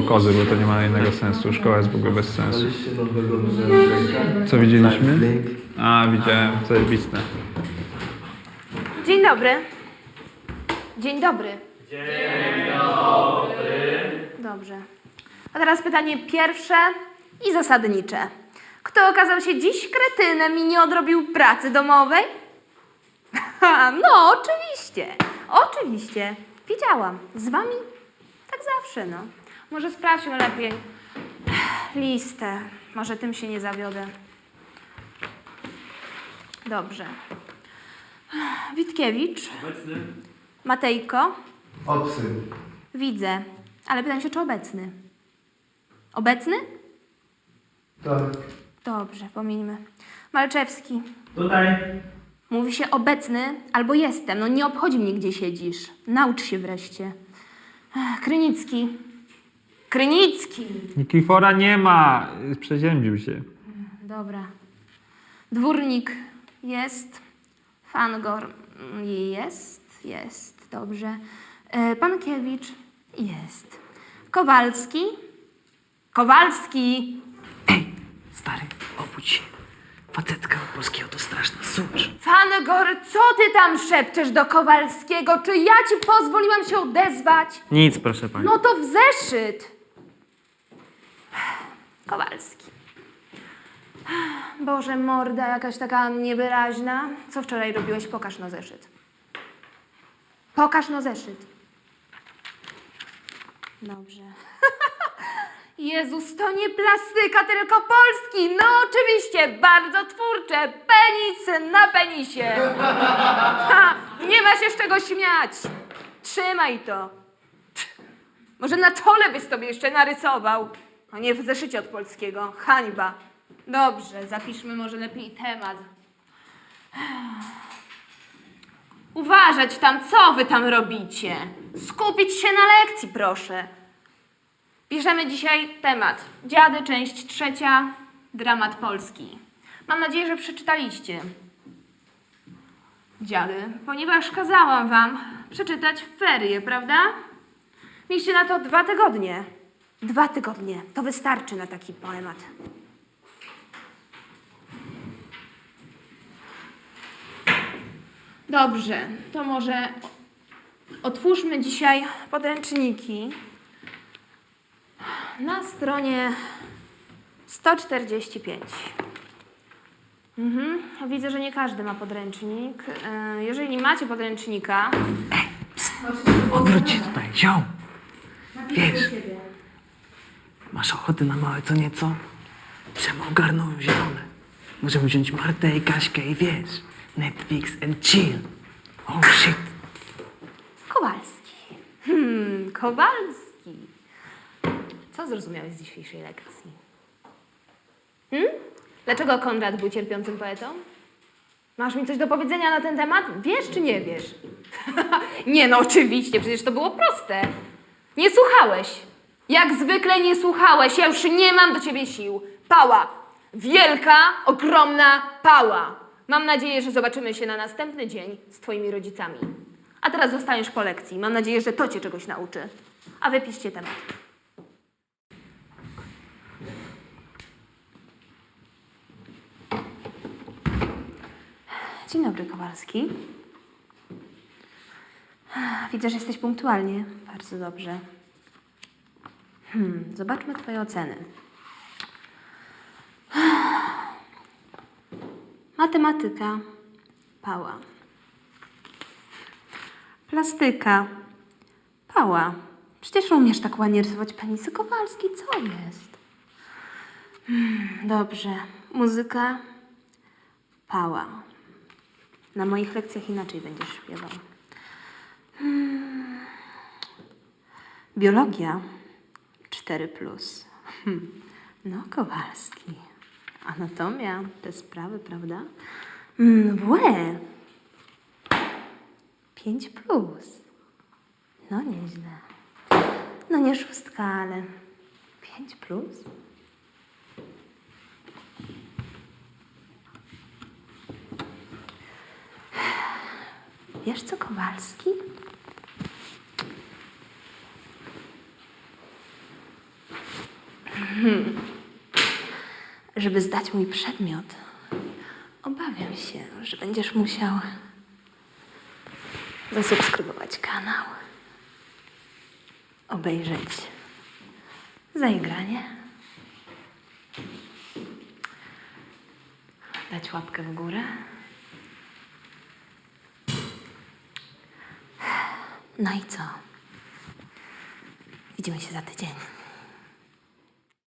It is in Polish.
kozy, bo to nie ma innego sensu. Szkoła jest w ogóle bez sensu. Co widzieliśmy? A, widziałem, zajebiste. Dzień dobry. Dzień dobry. Dzień dobry. Dobrze. A teraz pytanie pierwsze i zasadnicze. Kto okazał się dziś kretynem i nie odrobił pracy domowej? No, oczywiście. Oczywiście. Wiedziałam. Z wami tak zawsze, no. Może sprawdźmy lepiej listę. Może tym się nie zawiodę. Dobrze. Witkiewicz. Matejko. Obcy. Widzę. Ale pytam się, czy obecny? Obecny? Tak. Dobrze, pomińmy. Malczewski. Tutaj. Mówi się obecny albo jestem. No nie obchodzi mnie, gdzie siedzisz. Naucz się wreszcie. Krynicki. Krynicki. Nikifora nie ma! Przeziębił się. Dobra. Dwórnik jest. Fangor jest. Jest. Dobrze. E, Pankiewicz jest. Kowalski. Kowalski. Stary, obudź się. Facetka od polskiego to straszna sucz. Fangor, co ty tam szepczesz do Kowalskiego? Czy ja ci pozwoliłam się odezwać? Nic, proszę pani. No to w zeszyt. Kowalski. Boże, morda jakaś taka niewyraźna. Co wczoraj robiłeś? Pokaż no zeszyt. Pokaż no zeszyt. Dobrze. Jezus, to nie plastyka, tylko polski. No oczywiście, bardzo twórcze. Penis na penisie. Ha, nie ma się z czego śmiać. Trzymaj to. Może na czole byś sobie jeszcze narysował, a nie w zeszycie od polskiego. Hańba. Dobrze, zapiszmy może lepiej temat. Uważać tam, co wy tam robicie. Skupić się na lekcji, proszę. Piszemy dzisiaj temat. Dziady, część trzecia, dramat polski. Mam nadzieję, że przeczytaliście. Dziady, ponieważ kazałam wam przeczytać ferie, prawda? Mieliście na to dwa tygodnie. Dwa tygodnie. To wystarczy na taki poemat. Dobrze, to może otwórzmy dzisiaj podręczniki. Na stronie 145. Mhm. Widzę, że nie każdy ma podręcznik. E, Jeżeli macie podręcznika, Odwróć się tutaj, ziom. Wiesz, masz ochotę na małe co nieco? Przemo ogarnął zielone. Możemy wziąć Martę i Kaśkę i wiesz, Netflix and chill. Oh shit. Kowalski. Hmm, Kowalski. Co zrozumiałeś z dzisiejszej lekcji? Hmm? Dlaczego Konrad był cierpiącym poetą? Masz mi coś do powiedzenia na ten temat? Wiesz czy nie wiesz? nie no, oczywiście, przecież to było proste. Nie słuchałeś. Jak zwykle nie słuchałeś. Ja już nie mam do ciebie sił. Pała. Wielka, ogromna pała. Mam nadzieję, że zobaczymy się na następny dzień z twoimi rodzicami. A teraz zostaniesz po lekcji. Mam nadzieję, że to cię czegoś nauczy. A wypiszcie temat. Dzień dobry, Kowalski. Widzę, że jesteś punktualnie. Bardzo dobrze. Hmm, zobaczmy Twoje oceny. Matematyka. Pała. Plastyka. Pała. Przecież umiesz tak ładnie rysować penisy. Kowalski, co jest? Hmm, dobrze. Muzyka. Pała. Na moich lekcjach inaczej będziesz śpiewał. Hmm. Biologia 4. Plus. Hmm. No, Kowalski. Anatomia, te sprawy, prawda? Mm, WE 5 plus. No nieźle. No nie szóstka, ale 5 plus. Wiesz co, Kowalski? Żeby zdać mój przedmiot, obawiam się, że będziesz musiał zasubskrybować kanał, obejrzeć zaigranie, dać łapkę w górę. No i co? Widzimy się za tydzień.